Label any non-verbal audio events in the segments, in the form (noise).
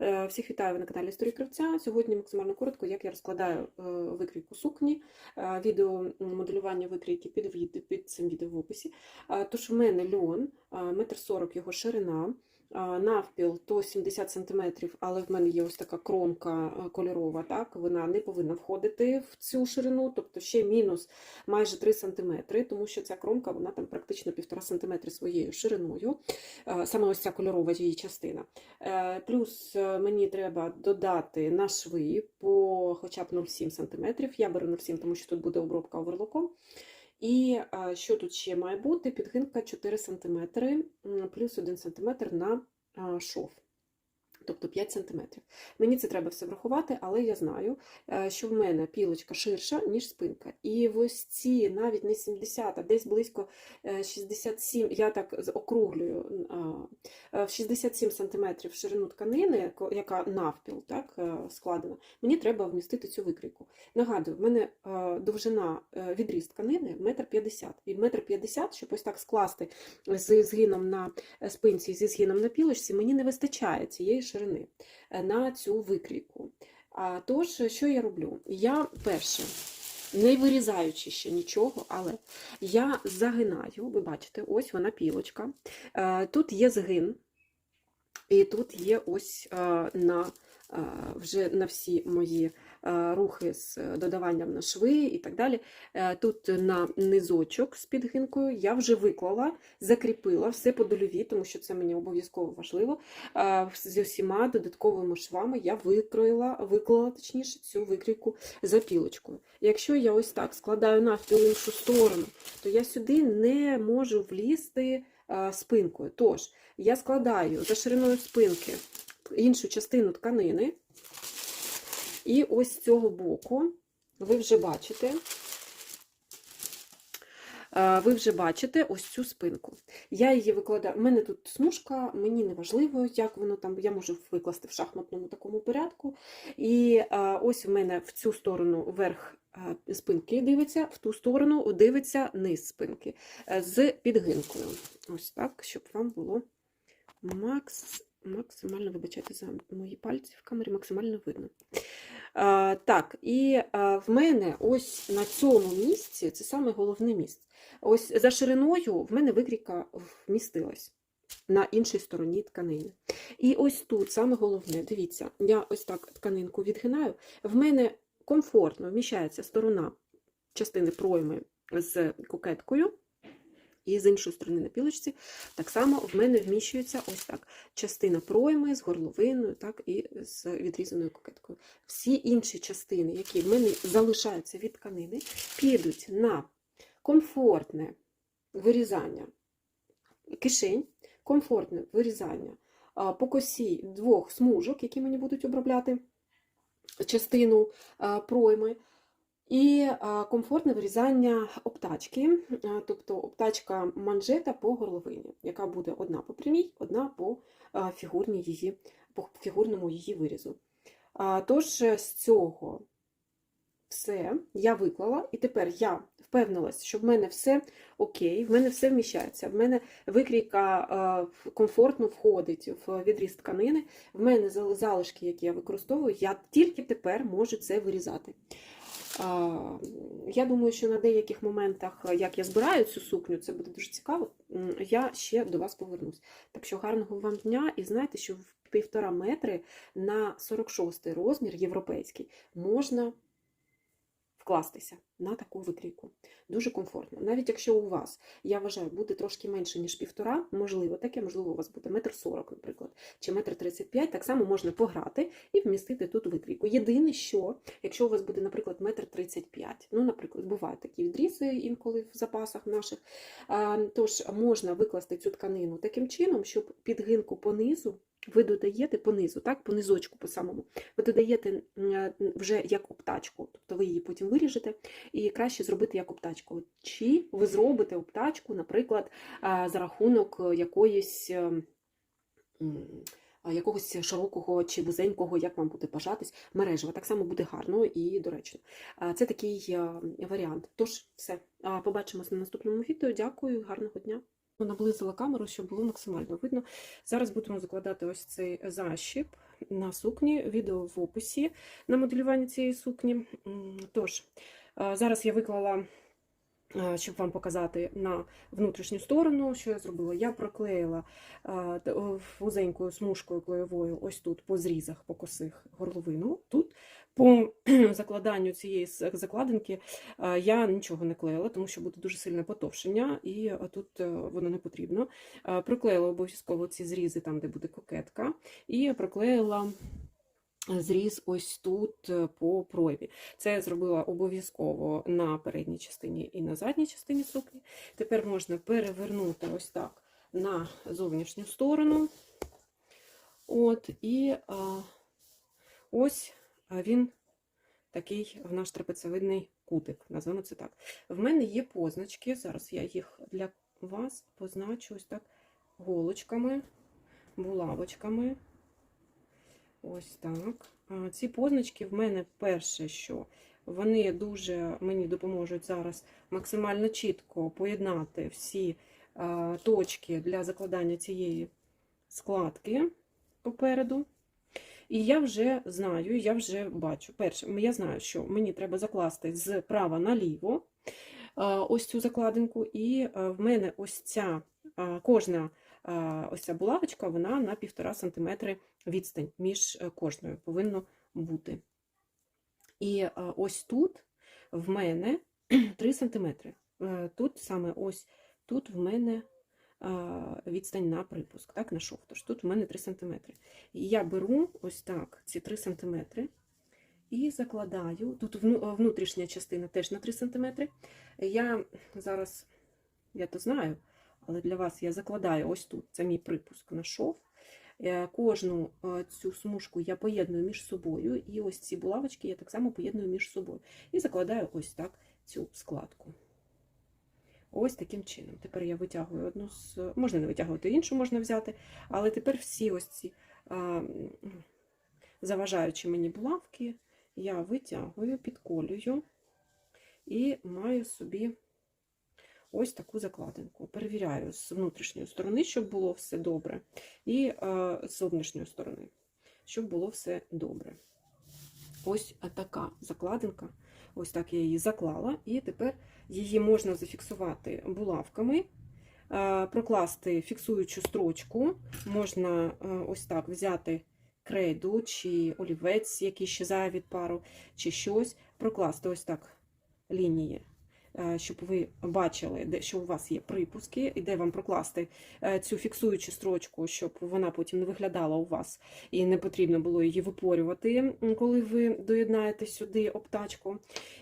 Е, Всіх вітаю на каналі Історії Кравця. Сьогодні максимально коротко, як я розкладаю е, викрійку сукні, Е, відео моделювання викрійки під, під цим відео в описі. Тож в мене льон, метр сорок його ширина, навпіл то 70 см, але в мене є ось така кромка е, кольорова, так, вона не повинна входити в цю ширину, тобто ще мінус майже 3 см, тому що ця кромка вона там практично 1,5 см своєю шириною, Е, саме ось ця кольорова її частина. Е, Плюс мені треба додати на шви по хоча б 0,7 см. Я беру 0,7, тому що тут буде обробка оверлоком. І е, що тут ще має бути? Підгинка 4 см плюс 1 см на е, шов. Тобто 5 см. Мені це треба все врахувати, але я знаю, е, що в мене пілочка ширша, ніж спинка. І в ось ці навіть не 70, а десь близько е, 67, я так округлюю, е, в 67 см ширину тканини, яка навпіл так, е, складена, мені треба вмістити цю викрійку. Нагадую, в мене е, довжина е, відріз тканини 1,50 м. І 1,50 м, щоб ось так скласти з згином на е, спинці, зі згином на пілочці, мені не вистачає цієї ширини е, на цю викрійку. А, Тож, що я роблю? Я перше, не вирізаючи ще нічого, але я загинаю, ви бачите, ось вона пілочка. Е, Тут є згин, і тут є ось е, на вже на всі мої рухи з додаванням на шви і так далі. Е, Тут на низочок з підгинкою я вже виклала, закріпила все по дольові, тому що це мені обов'язково важливо. Е, З усіма додатковими швами я викроїла, виклала точніше цю викрійку за пілочкою. Якщо я ось так складаю навпіл іншу сторону, то я сюди не можу влізти е, спинкою. Тож, я складаю за шириною спинки іншу частину тканини, і ось з цього боку ви вже бачите. е, Ви вже бачите ось цю спинку. Я її викладаю. У мене тут смужка, мені не важливо, як воно там, я можу викласти в шахматному такому порядку. І е, ось в мене в цю сторону верх е, спинки дивиться, в ту сторону дивиться низ спинки з підгинкою. Ось так, щоб вам було макс, максимально, вибачайте за мої пальці в камері, максимально видно. А, так, і в мене ось на цьому місці, це саме головне місце. Ось за шириною в мене викрійка вмістилась на іншій стороні тканини. І ось тут саме головне, дивіться, я ось так тканинку відгинаю. В мене комфортно вміщається сторона частини пройми з кокеткою. І з іншої сторони на пілочці так само в мене вміщується ось так. Частина пройми з горловиною, так і з відрізаною кокеткою. Всі інші частини, які в мене залишаються від тканини, підуть на комфортне вирізання кишень, комфортне вирізання по косі двох смужок, які мені будуть обробляти частину пройми. І комфортне вирізання обтачки, тобто обтачка манжета по горловині, яка буде одна по прямій, одна по фігурній її, по фігурному її вирізу. Тож е, з цього все я виклала, і тепер я впевнилася, що в мене все окей, в мене все вміщається, в мене викрійка комфортно входить в відріз тканини, в мене залишки, які я використовую, я тільки тепер можу це вирізати. Я думаю, що на деяких моментах, як я збираю цю сукню, це буде дуже цікаво. Я ще до вас повернусь. Так що гарного вам дня і знайте, що в півтора метри на 46 розмір європейський можна вкластися на таку викрійку. Дуже комфортно. Навіть якщо у вас, я вважаю, буде трошки менше, ніж півтора, можливо, таке, можливо, у вас буде метр сорок, наприклад, чи метр тридцять п'ять, так само можна пограти і вмістити тут викрійку. Єдине, що, якщо у вас буде, наприклад, метр тридцять п'ять, ну, наприклад, бувають такі відрізи інколи в запасах наших, тож можна викласти цю тканину таким чином, щоб підгинку понизу ви додаєте понизу, так, по низочку, по самому, ви додаєте вже як обтачку, тобто ви її потім виріжете, і краще зробити як обтачку. Чи ви зробите обтачку, наприклад, за рахунок якоїсь. а, Якогось широкого чи вузенького, як вам буде бажатись, мережева. Так само буде гарно і доречно. Це такий варіант. Тож, все. Побачимось на наступному відео. Дякую, гарного дня. Наблизила камеру, щоб було максимально видно. Зараз будемо закладати ось цей защіп. на сукні, відео в описі на моделювання цієї сукні. Тож, зараз я виклала, щоб вам показати на внутрішню сторону, що я зробила. Я проклеїла вузенькою смужкою клеєвою ось тут по зрізах, по косих горловину. Тут по (clears throat) закладанню цієї закладинки е, я нічого не клеїла, тому що буде дуже сильне потовшення, і тут е, воно не потрібно. Е, Проклеїла обов'язково ці зрізи там, де буде кокетка, і проклеїла зріз ось тут по проймі. Це я зробила обов'язково на передній частині і на задній частині сукні. Тепер можна перевернути ось так на зовнішню сторону. От, і а, ось він такий в наш трапецевидний кутик, назвемо це так. В мене є позначки, зараз я їх для вас позначу ось так голочками, булавочками. Ось так. Ці позначки в мене перше, що вони дуже мені допоможуть зараз максимально чітко поєднати всі точки для закладання цієї складки попереду. І я вже знаю, я вже бачу. Перше, я знаю, що мені треба закласти з права наліво а, ось цю закладинку, і в мене ось ця кожна ось ця булавочка, вона на 1,5 см відстань між е, кожною повинно бути. І ось тут в мене (clears throat) 3 см. Тут саме ось тут в мене відстань на припуск, так, на шов. Тож тут в мене 3 см. Я беру ось так ці 3 см і закладаю. Тут вну- внутрішня частина теж на 3 см. Я зараз, я то знаю, але для вас я закладаю ось тут, це мій припуск на шов. Е, Кожну е, цю смужку я поєдную між собою, і ось ці булавочки я так само поєдную між собою. І закладаю ось так цю складку. Ось таким чином. Тепер я витягую одну з. Можна не витягувати іншу, можна взяти, але тепер всі ось ці а, заважаючі мені булавки я витягую, підколюю і маю собі ось таку закладинку. Перевіряю з внутрішньої сторони, щоб було все добре, і е, з зовнішньої сторони, щоб було все добре. Ось така закладинка. Ось так я її заклала, і тепер її можна зафіксувати булавками, е, прокласти фіксуючу строчку, можна е, ось так взяти крейду чи олівець, який щезає від пару, чи щось, прокласти ось так лінії, щоб ви бачили, де, що у вас є припуски, і де вам прокласти е, цю фіксуючу строчку, щоб вона потім не виглядала у вас і не потрібно було її випорювати, коли ви доєднаєте сюди обтачку.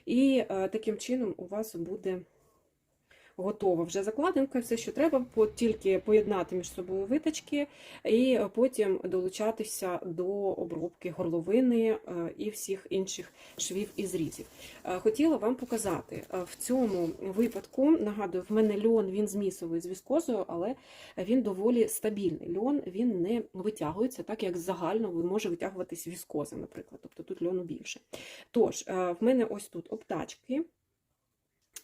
І е, таким чином у вас буде готова вже закладинка, все, що треба, тільки поєднати між собою виточки і потім долучатися до обробки горловини е, і всіх інших швів і зрізів. Е, Хотіла вам показати е, в цьому випадку, нагадую, в мене льон він змісовий з віскозою, але він доволі стабільний. Льон він не витягується, так як загально може витягуватись віскоза, наприклад. Тобто тут льону більше. Тож, в мене ось тут обтачки.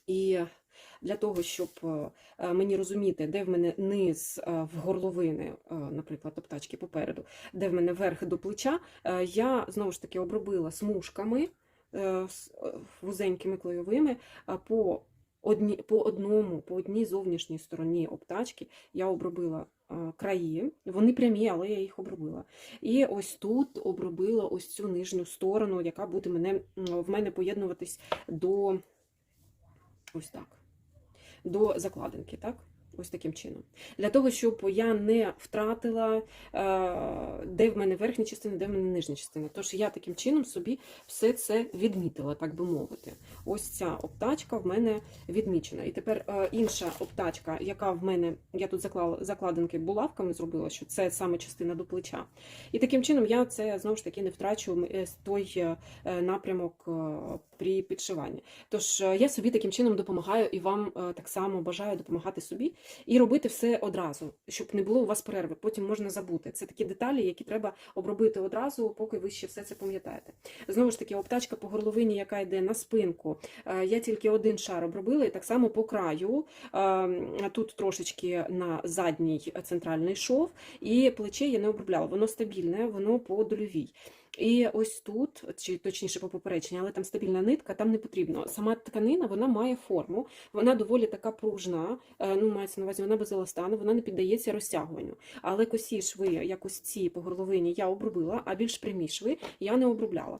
І для того, щоб е, мені розуміти, де в мене низ е, в горловини, е, наприклад, обтачки попереду, де в мене верх до плеча, е, я знову ж таки обробила смужками е, е, вузенькими клейовими по одні, по одному, по одній зовнішній стороні обтачки я обробила е, краї. Вони прямі, але я їх обробила. І ось тут обробила ось цю нижню сторону, яка буде мене, в мене поєднуватись до ось так. До закладинки, так? Ось таким чином. Для того, щоб я не втратила, е, де в мене верхня частина, де в мене нижня частина. Тож я таким чином собі все це відмітила, так би мовити. Ось ця обтачка в мене відмічена. І тепер е, інша обтачка, яка в мене, я тут заклала закладинки булавками зробила, що це саме частина до плеча. І таким чином я це знову ж таки не втрачу е, той напрямок при підшиванні. Тож е, я собі таким чином допомагаю і вам е, так само бажаю допомагати собі і робити все одразу, щоб не було у вас перерви. Потім можна забути. Це такі деталі, які треба обробити одразу, поки ви ще все це пам'ятаєте. Знову ж таки, обтачка по горловині, яка йде на спинку. Е, Я тільки один шар обробила, і так само по краю. Е, Тут трошечки на задній центральний шов, і плече я не обробляла. Воно стабільне, воно по дольовій. І ось тут, чи точніше по поперечні, але там стабільна нитка, там не потрібно. Сама тканина вона має форму, вона доволі така пружна, е, ну мається на увазі, вона без еластану, вона не піддається розтягуванню. Але косі шви, як ось ці по горловині, я обробила, а більш прямі шви я не обробляла.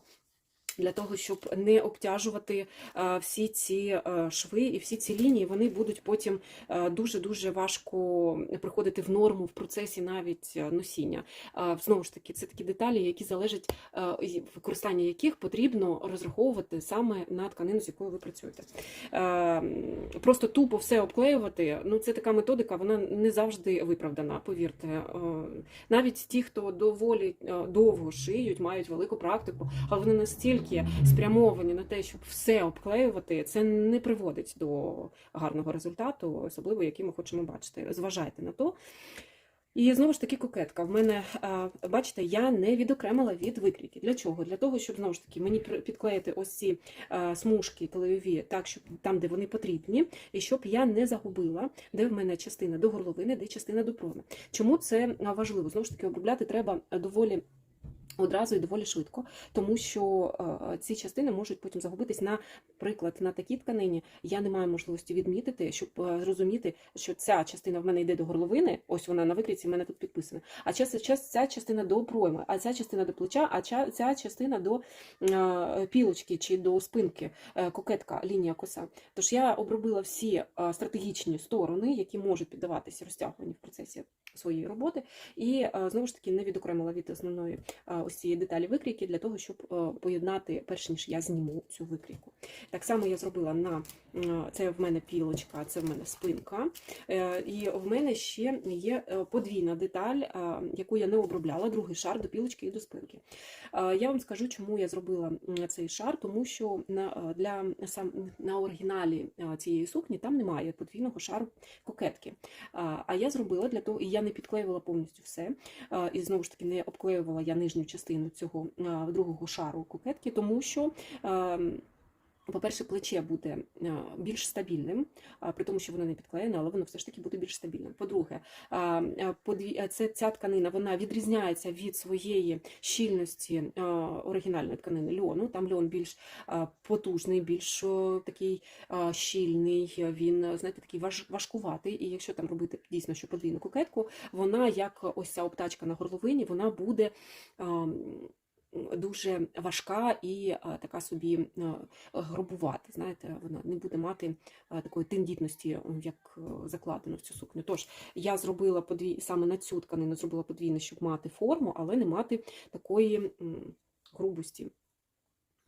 Для того, щоб не обтяжувати е, всі ці е, шви і всі ці лінії, вони будуть потім е, дуже-дуже важко приходити в норму в процесі навіть носіння. Знову ж таки, це такі деталі, які залежать використання яких потрібно розраховувати саме на тканину, з якою ви працюєте. Просто тупо все обклеювати, ну це така методика, вона не завжди виправдана, повірте. Навіть ті, хто доволі довго шиють, мають велику практику, але вони настільки спрямовані на те, щоб все обклеювати, це не приводить до гарного результату, особливо який ми хочемо бачити. Зважайте на то. І знову ж таки кокетка. В мене, бачите, я не відокремила від викрійки. Для чого? Для того, щоб знову ж таки мені підклеїти ось ці смужки клеєві так, щоб там, де вони потрібні, і щоб я не загубила, де в мене частина до горловини, де частина до проми. Чому це важливо? Знову ж таки, обробляти треба доволі. Одразу і доволі швидко, тому що е, ці частини можуть потім загубитись. Наприклад, на такій тканині я не маю можливості відмітити, щоб е, зрозуміти, що ця частина в мене йде до горловини. Ось вона на викрійці в мене тут підписана. А ця, ця, частина до пройми, а ця частина до плеча, а ця, частина до е, пілочки чи до спинки, кокетка, лінія коса. Тож я обробила всі стратегічні сторони, які можуть піддаватися розтягуванню в процесі своєї роботи, і знову ж таки не відокремила від основної ось цієї деталі викрійки для того, щоб е, поєднати, перш ніж я зніму цю викрійку. Так само я зробила на це в мене пілочка, це в мене спинка. Е, І в мене ще є е, подвійна деталь, яку я не обробляла, другий шар до пілочки і до спинки. Я вам скажу, чому я зробила цей шар, тому що на, для сам на оригіналі цієї сукні там немає подвійного шару кокетки. А я зробила для того, і я не підклеювала повністю все. І знову ж таки не обклеювала я нижню частину цього другого шару кокетки, тому що. По-перше, плече буде більш стабільним, при тому, що воно не підклеєне, але воно все ж таки буде більш стабільним. По-друге, а, це, ця тканина вона відрізняється від своєї щільності оригінальної тканини льону. Там льон більш потужний, більш такий щільний, він, знаєте, такий важкуватий. І якщо там робити дійсно що подвійну кокетку, вона, як ось ця обтачка на горловині, вона буде. Дуже важка і така собі грубувати. Знаєте, вона не буде мати такої тендітності, як е, закладено в цю сукню. Тож я зробила подвій саме на цю тканину зробила подвійне, щоб мати форму, але не мати такої грубості.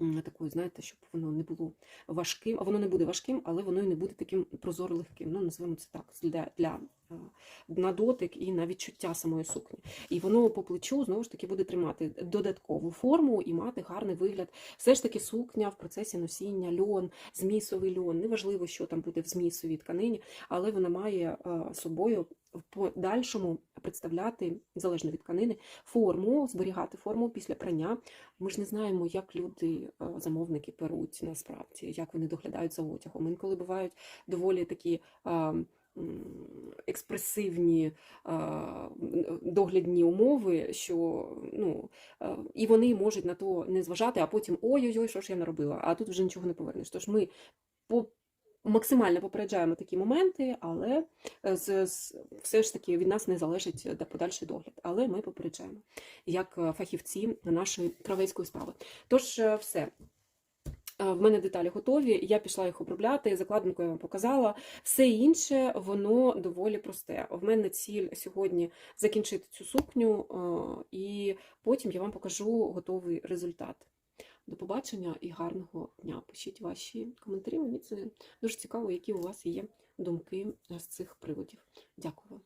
М, Такої, знаєте, щоб воно не було важким, а воно не буде важким, але воно і не буде таким прозоро легким. Ну, називаємо це так, для, для е, на дотик і на відчуття самої сукні. І воно по плечу знову ж таки буде тримати додаткову форму і мати гарний вигляд. Все ж таки сукня в процесі носіння, льон, змісовий льон. Неважливо, що там буде в змісовій тканині, але вона має е, собою в подальшому представляти, залежно від тканини, форму, зберігати форму після прання. Ми ж не знаємо, як люди, е, замовники перуть насправді, як вони доглядають за одягом. Інколи бувають доволі такі. е, Експресивні е, доглядні умови, що ну і вони можуть на то не зважати, а потім ой-ой-ой, що ж я наробила, а тут вже нічого не повернеш. Тож ми максимально попереджаємо такі моменти, але е, з, з, все ж таки від нас не залежить е, подальший догляд. Але ми попереджаємо як е, фахівці нашої кравецької справи. Тож, все. В мене деталі готові, я пішла їх обробляти, закладинку я вам показала. Все інше, воно доволі просте. В мене ціль сьогодні закінчити цю сукню, і потім я вам покажу готовий результат. До побачення і гарного дня. Пишіть ваші коментарі. Мені це дуже цікаво, які у вас є думки з цих приводів. Дякую вам.